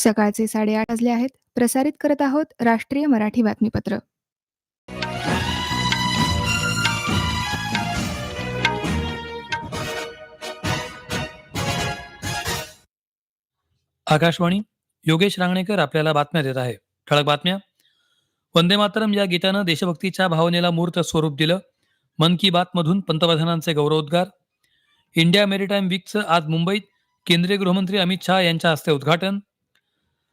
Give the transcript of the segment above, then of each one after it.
सकाळचे साडेआठ वाजले आहेत. प्रसारित करत आहोत राष्ट्रीय मराठी बातमीपत्र. आकाशवाणी योगेश रांगणेकर आपल्याला बातम्या देत आहे. ठळक बातम्या. वंदे मातरम या गीतानं देशभक्तीच्या भावनेला मूर्त स्वरूप दिलं. मन की बात मधून पंतप्रधानांचे गौरवोद्गार. इंडिया मेरीटाईम वीकचं आज मुंबईत केंद्रीय गृहमंत्री अमित शहा यांच्या हस्ते उद्घाटन.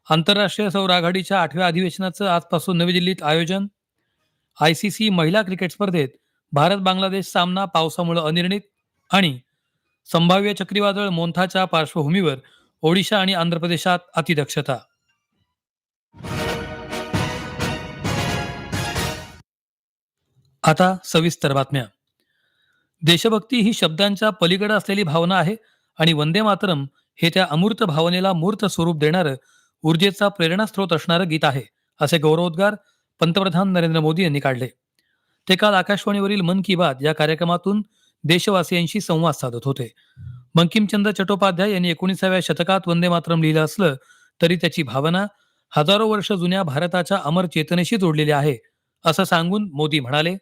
आंतरराष्ट्रीय सौर आघाडीच्या आठव्या अधिवेशनाचं आजपासून नवी दिल्लीत आयोजन. आय सी सी महिला क्रिकेट स्पर्धेत भारत बांगलादेश सामना पावसामुळे अनिर्णित आणि संभाव्य चक्रीवादळ मोंथाच्या पार्श्वभूमीवर ओडिशा आणि आंध्र प्रदेशात अतिदक्षता. आता सविस्तर बातम्या. देशभक्ती ही शब्दांच्या पलीकडे असलेली भावना आहे आणि वंदे मातरम हे त्या अमूर्त भावनेला मूर्त स्वरूप देणारं ऊर्जेचा प्रेरणास्रोत असणारं गीत आहे असे गौरवोद्गार पंतप्रधान नरेंद्र मोदी यांनी काढले. ते काल आकाशवाणीवरील मन की बात या कार्यक्रमातून देशवासियांशी संवाद साधत होते. बंकिमचंद्र चट्टोपाध्याय यांनी एकोणीसाव्या शतकात वंदे मातरम लिहिलं असलं तरी त्याची भावना हजारो वर्ष जुन्या भारताच्या अमर चेतनेशी जोडलेली आहे असं सांगून मोदी म्हणाले.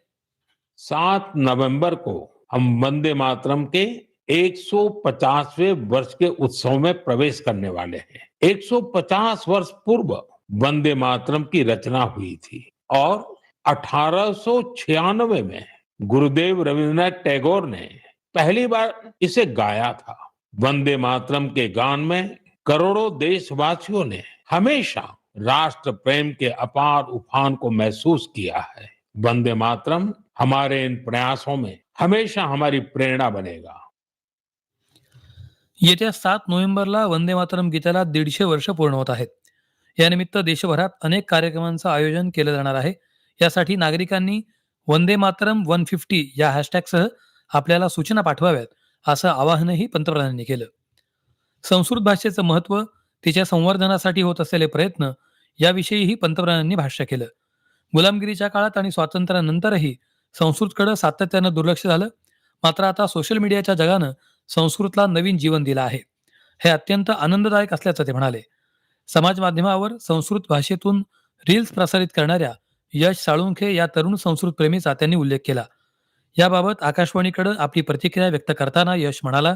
सात नवंबर को हम वंदे मातरम के 150वें वर्ष के उत्सव में प्रवेश करने वाले हैं। 150 वर्ष पूर्व वंदे मातरम की रचना हुई थी और 1896 में गुरुदेव रविन्द्रनाथ टैगोर ने पहली बार इसे गाया था। वंदे मातरम के गान में करोड़ों देशवासियों ने हमेशा राष्ट्र प्रेम के अपार उफान को महसूस किया है। वंदे मातरम हमारे इन प्रयासों में हमेशा हमारी प्रेरणा बनेगा। येत्या सात नोव्हेंबरला वंदे मातरम गीताला दीडशे वर्ष पूर्ण होत आहेत. यानिमित्त देशभरात अनेक कार्यक्रमांचं आयोजन केलं जाणार आहे. यासाठी नागरिकांनी वंदे मातरम वन फिफ्टी या हॅशटॅगसह आपल्याला सूचना पाठवाव्यात असं आवाहनही पंतप्रधानांनी केलं. संस्कृत भाषेचं महत्त्व तिच्या संवर्धनासाठी होत असलेले प्रयत्न याविषयीही पंतप्रधानांनी भाष्य केलं. गुलामगिरीच्या काळात आणि स्वातंत्र्यानंतरही संस्कृतकडे सातत्यानं दुर्लक्ष झालं. मात्र आता सोशल मीडियाच्या जगानं संस्कृतला नवीन जीवन दिलं आहे. हे अत्यंत आनंददायक असल्याचं ते म्हणाले. समाज माध्यमावर संस्कृत भाषेतून रील्स प्रसारित करणाऱ्या यश साळुंखे या तरुण संस्कृत प्रेमीचा त्यांनी उल्लेख केला. याबाबत आकाशवाणीकडे आपली प्रतिक्रिया व्यक्त करताना यश म्हणाला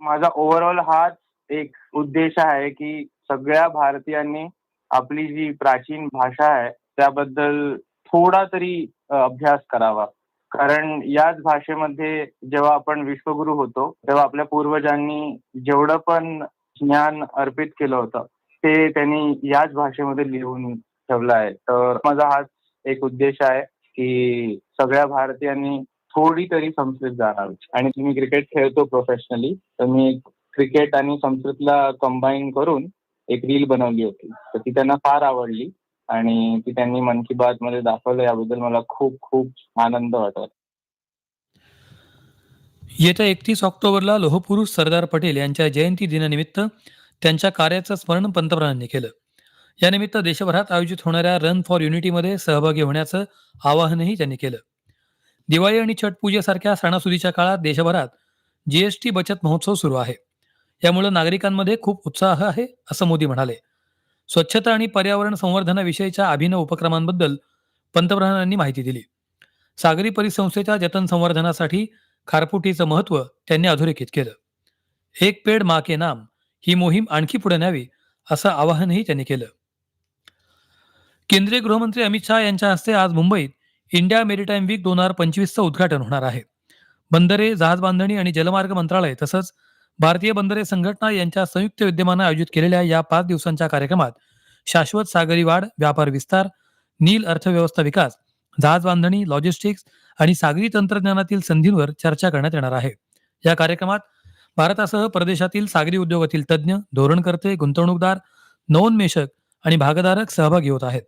माझा ओव्हरऑल हा एक उद्देश आहे की सगळ्या भारतीयांनी आपली जी प्राचीन भाषा आहे त्याबद्दल थोडा तरी अभ्यास करावा. कारण याच भाषेमध्ये जेव्हा आपण विश्वगुरु होतो तेव्हा आपल्या पूर्वजांनी जेवढं पण ज्ञान अर्पित केलं होतं ते त्यांनी याच भाषेमध्ये लिहून ठेवलं आहे. तर माझा हाच एक उद्देश आहे की सगळ्या भारतीयांनी थोडी तरी संस्कृत जाणावी आणि तुम्ही क्रिकेट खेळतो प्रोफेशनली तर मी क्रिकेट आणि संस्कृतला कंबाईन करून एक रील बनवली होती. तर ती त्यांना फार आवडली. आणि ती त्यांनी मन की बात मध्ये दाखवलं याबद्दल मला खूप खूप आनंद वाटत. येत्या एकतीस ऑक्टोबरला लोहपुरुष सरदार पटेल यांच्या जयंती दिनानिमित्त त्यांच्या कार्याचं स्मरण पंतप्रधानांनी केलं. यानिमित्त देशभरात आयोजित होणाऱ्या रन फॉर युनिटीमध्ये सहभागी होण्याचं आवाहनही त्यांनी केलं. दिवाळी आणि छठ पूजेसारख्या सणासुदीच्या काळात देशभरात जीएसटी बचत महोत्सव सुरू आहे. यामुळे नागरिकांमध्ये खूप उत्साह आहे असं मोदी म्हणाले. स्वच्छता आणि पर्यावरण संवर्धनाविषयीच्या अभिनव उपक्रमांबद्दल पंतप्रधानांनी माहिती दिली. सागरी परिसंस्थेच्या जतन संवर्धनासाठी खारफुटीचं महत्त्व त्यांनी अधोरेखित केलं. एक पेड मा के नाम ही मोहीम आणखी पुढे न्यावी असं आवाहनही त्यांनी केलं. केंद्रीय गृहमंत्री अमित शहा यांच्या हस्ते आज मुंबईत इंडिया मेरीटाईम वीक दोन हजार पंचवीसचं उद्घाटन होणार आहे. बंदरे जहाज बांधणी आणि जलमार्ग मंत्रालय तसंच भारतीय बंदरे संघटना यांच्या संयुक्त विद्यमानं आयोजित केलेल्या या पाच दिवसांच्या कार्यक्रमात शाश्वत सागरी वाढ व्यापार विस्तार नील अर्थव्यवस्था विकास जहाज बांधणी लॉजिस्टिक्स आणि सागरी तंत्रज्ञानातील संधींवर चर्चा करण्यात येणार आहे. या कार्यक्रमात भारतासह परदेशातील सागरी उद्योगातील तज्ज्ञ धोरणकर्ते गुंतवणूकदार नवोन्मेषक आणि भागधारक सहभागी होत आहेत.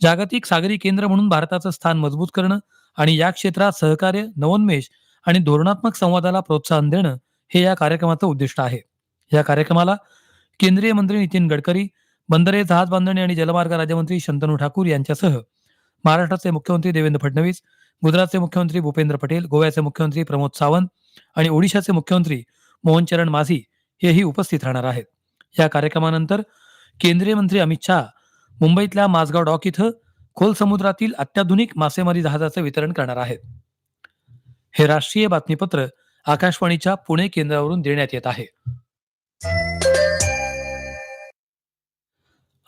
जागतिक सागरी केंद्र म्हणून भारताचं स्थान मजबूत करणं आणि या क्षेत्रात सहकार्य नवोन्मेष आणि धोरणात्मक संवादाला प्रोत्साहन देणं हे या कार्यक्रमाचं उद्दिष्ट आहे. या कार्यक्रमाला केंद्रीय मंत्री नितीन गडकरी बंदरे जहाज बांधणी आणि जलमार्ग राज्यमंत्री शंतनू ठाकूर यांच्यासह महाराष्ट्राचे मुख्यमंत्री देवेंद्र फडणवीस गुजरातचे मुख्यमंत्री भूपेंद्र पटेल गोव्याचे मुख्यमंत्री प्रमोद सावंत आणि ओडिशाचे मुख्यमंत्री मोहन चरण माझी हेही उपस्थित राहणार आहेत. या कार्यक्रमानंतर केंद्रीय मंत्री अमित शहा मुंबईतल्या माझगाव डॉक इथं खोल समुद्रातील अत्याधुनिक मासेमारी जहाजाचं वितरण करणार आहेत. हे राष्ट्रीय बातमीपत्र आकाशवाणीच्या पुणे केंद्रावरून देण्यात येत आहे.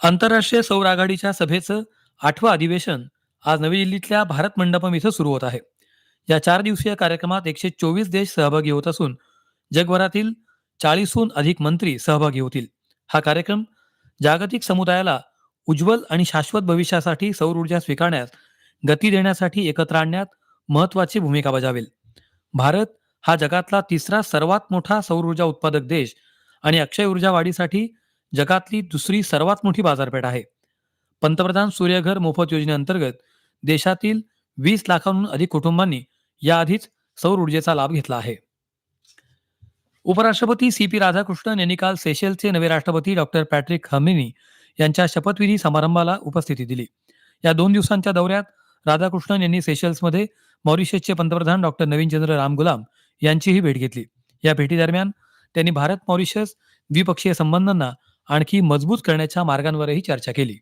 आंतरराष्ट्रीय सौर आघाडीच्या सभेचं आठवं अधिवेशन आज नवी दिल्लीतल्या भारत मंडपम इथं सुरू होत आहे. या चार दिवसीय कार्यक्रमात एकशे चोवीस देश सहभागी होत असून जगभरातील चाळीसहून अधिक मंत्री सहभागी होतील. हा कार्यक्रम जागतिक समुदायाला उज्ज्वल आणि शाश्वत भविष्यासाठी सौर ऊर्जा स्वीकारण्यास गती देण्यासाठी एकत्र आणण्यात महत्वाची भूमिका बजावेल. भारत हा जगातला तिसरा सर्वात मोठा सौर ऊर्जा उत्पादक देश आणि अक्षय ऊर्जा वाढीसाठी जगातली दुसरी सर्वात मोठी बाजारपेठ आहे. पंतप्रधान सूर्यघर मोफत योजनेअंतर्गत देशातील वीस लाखांहून अधिक कुटुंबांनी याआधीच सौर ऊर्जेचा लाभ घेतला आहे. उपराष्ट्रपती सी पी राधाकृष्णन यांनी काल सेशेलचे नवे राष्ट्रपती डॉक्टर पॅट्रिक हमिनी यांच्या शपथविधी समारंभाला उपस्थिती दिली. या दोन दिवसांच्या दौऱ्यात राधाकृष्णन यांनी सेशल्समध्ये मॉरिशसचे पंतप्रधान डॉक्टर नवीनचंद्र रामगुलाम यांचीही भेट घेतली. या भेटीदरम्यान त्यांनी भारत मॉरिशस द्विपक्षीय संबंधांना आणखी मजबूत करण्याच्या मार्गांवरही चर्चा केली.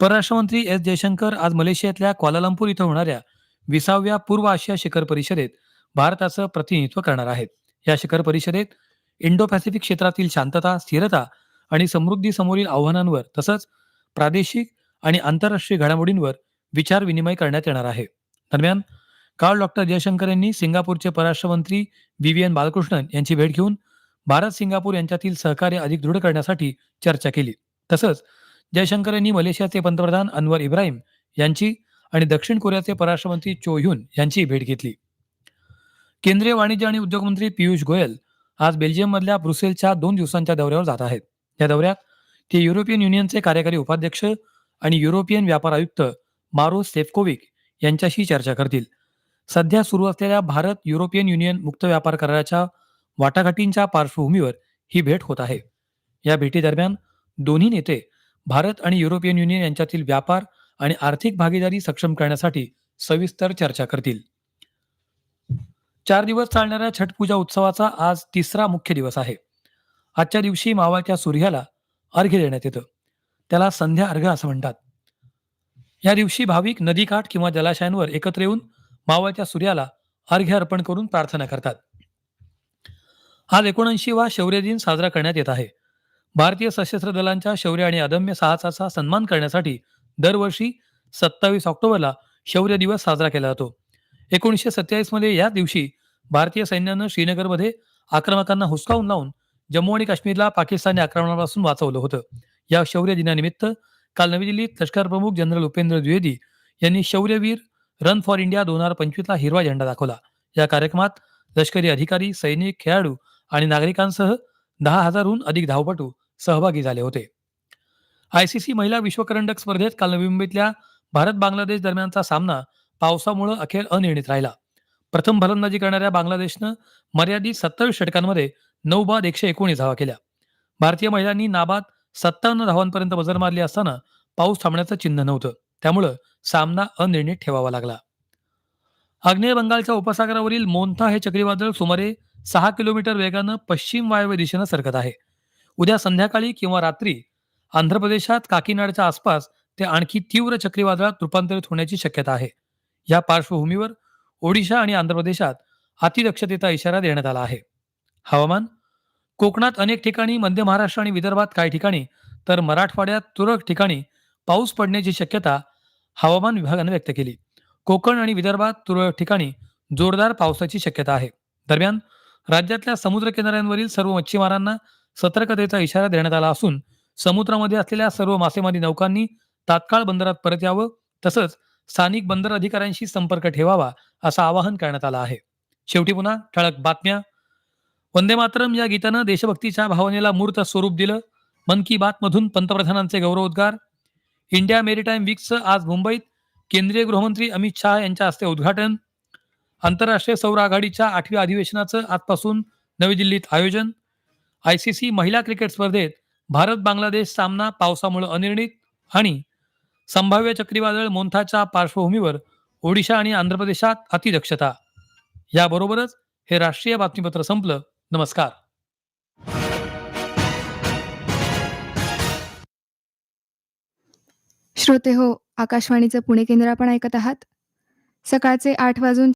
परराष्ट्रमंत्री एस जयशंकर आज मलेशियातल्या क्वालालंपूर इथं होणाऱ्या विसाव्या पूर्व आशिया शिखर परिषदेत भारताचं प्रतिनिधित्व करणार आहेत. या शिखर परिषदेत इंडो पॅसिफिक क्षेत्रातील शांतता स्थिरता आणि समृद्धी समोरील आव्हानांवर तसंच प्रादेशिक आणि आंतरराष्ट्रीय घडामोडींवर विचार विनिमय करण्यात येणार आहे. दरम्यान काल डॉक्टर जयशंकर यांनी सिंगापूरचे परराष्ट्रमंत्री विवियन बालकृष्णन यांची भेट घेऊन भारत सिंगापूर यांच्यातील सहकार्य अधिक दृढ करण्यासाठी चर्चा केली. तसंच जयशंकर यांनी मलेशियाचे पंतप्रधान अनवर इब्राहिम यांची आणि दक्षिण कोरियाचे परराष्ट्रमंत्री चो ह्युन यांची भेट घेतली. केंद्रीय वाणिज्य आणि उद्योग मंत्री पियुष गोयल आज बेल्जियममधल्या ब्रुसेलच्या दोन दिवसांच्या दौऱ्यावर जात आहेत. या दौऱ्यात ते युरोपियन युनियनचे कार्यकारी उपाध्यक्ष आणि युरोपियन व्यापार आयुक्त मारो सेफकोविक यांच्याशी चर्चा करतील. सध्या सुरू असलेल्या भारत युरोपियन युनियन मुक्त व्यापार कराराच्या वाटाघाटींच्या पार्श्वभूमीवर ही भेट होत आहे. या भेटीदरम्यान दोन्ही नेते भारत आणि युरोपियन युनियन यांच्यातील व्यापार आणि आर्थिक भागीदारी सक्षम करण्यासाठी सविस्तर चर्चा करतील. चार दिवस चालणाऱ्या छठ पूजा उत्सवाचा आज तिसरा मुख्य दिवस आहे. आजच्या दिवशी मावाच्या सूर्याला अर्घ्य देण्यात येतं. त्याला संध्या अर्घ असं म्हणतात. या दिवशी भाविक नदीकाठ किंवा जलाशयांवर एकत्र येऊन मावळत्या सूर्याला अर्घ्य अर्पण करून प्रार्थना करतात. आज एकोणऐंशी वा शौर्य दिन साजरा करण्यात येत आहे. भारतीय सशस्त्र दलांच्या शौर्य आणि अदम्य साहसाचा सन्मान करण्यासाठी दरवर्षी सत्तावीस ऑक्टोबरला शौर्य दिवस साजरा केला जातो. एकोणीसशे सत्तेचाळीसमध्ये या दिवशी भारतीय सैन्यानं श्रीनगरमध्ये आक्रमकांना हुसकावून लावून जम्मू आणि काश्मीरला पाकिस्तानी आक्रमणापासून वाचवलं होतं. या शौर्य दिनानिमित्त काल नवी दिल्लीत लष्कर प्रमुख जनरल उपेंद्र द्विवेदी यांनी शौर्यवीर रन फॉर इंडिया दोन हजार पंचवीसला हिरवा झेंडा दाखवला. या कार्यक्रमात लष्करी अधिकारी सैनिक खेळाडू आणि नागरिकांसह दहा हजारहून अधिक धावपटू सहभागी झाले होते. आयसीसी महिला विश्वकरंडक स्पर्धेत काल नवी मुंबईतल्या भारत बांगलादेश दरम्यानचा सामना पावसामुळे अखेर अनिर्णित राहिला. प्रथम फलंदाजी करणाऱ्या बांगलादेशनं मर्यादित सत्तावीस षटकांमध्ये नऊ बाद एकशे एकोणीस धावा केल्या. भारतीय महिलांनी नाबाद सत्तावन्न धावांपर्यंत बजर मारली असताना पाऊस थांबण्याचं चिन्ह नव्हतं. त्यामुळं सामना अनिर्णित ठेवावा लागला. आग्नेय बंगालच्या उपसागरावरील मोन्था हे चक्रीवादळ सुमारे सहा किलोमीटर वेगानं पश्चिम वायव्य दिशेनं सरकत आहे. उद्या संध्याकाळी किंवा रात्री आंध्र प्रदेशात काकीनाडच्या आसपास ते आणखी तीव्र चक्रीवादळात रूपांतरित होण्याची शक्यता आहे. या पार्श्वभूमीवर ओडिशा आणि आंध्र प्रदेशात अतिदक्षतेचा इशारा देण्यात आला आहे. हवामान कोकणात अनेक ठिकाणी मध्य महाराष्ट्र आणि विदर्भात काही ठिकाणी तर मराठवाड्यात तुरळक ठिकाणी पाऊस पडण्याची शक्यता हवामान विभागानं व्यक्त केली. कोकण आणि विदर्भात तुरळक ठिकाणी जोरदार पावसाची शक्यता आहे. दरम्यान राज्यातल्या समुद्र किनाऱ्यांवरील सर्व मच्छीमारांना सतर्कतेचा इशारा देण्यात आला असून समुद्रामध्ये असलेल्या सर्व मासेमारी नौकांनी तात्काळ बंदरात परत यावं तसंच स्थानिक बंदर अधिकाऱ्यांशी संपर्क ठेवावा असं आवाहन करण्यात आलं आहे. शेवटी पुन्हा ठळक बातम्या. वंदे मातरम या गीतानं देशभक्तीच्या भावनेला मूर्त स्वरूप दिलं. मन की बात मधून पंतप्रधानांचे गौरवोद्गार. इंडिया मेरीटाईम वीकचं आज मुंबईत केंद्रीय गृहमंत्री अमित शहा यांच्या हस्ते उद्घाटन. आंतरराष्ट्रीय सौर आघाडीच्या आठव्या अधिवेशनाचं आजपासून नवी दिल्लीत आयोजन. आयसीसी महिला क्रिकेट स्पर्धेत भारत बांगलादेश सामना पावसामुळे अनिर्णित आणि संभाव्य चक्रीवादळ मोंथाच्या पार्श्वभूमीवर ओडिशा आणि आंध्र प्रदेशात अतिदक्षता. याबरोबरच हे राष्ट्रीय बातमीपत्र संपलं. नमस्कार. श्रोते हो आकाशवाणीचं पुणे केंद्र आपण ऐकत आहात. सकाळचे आठ वाजून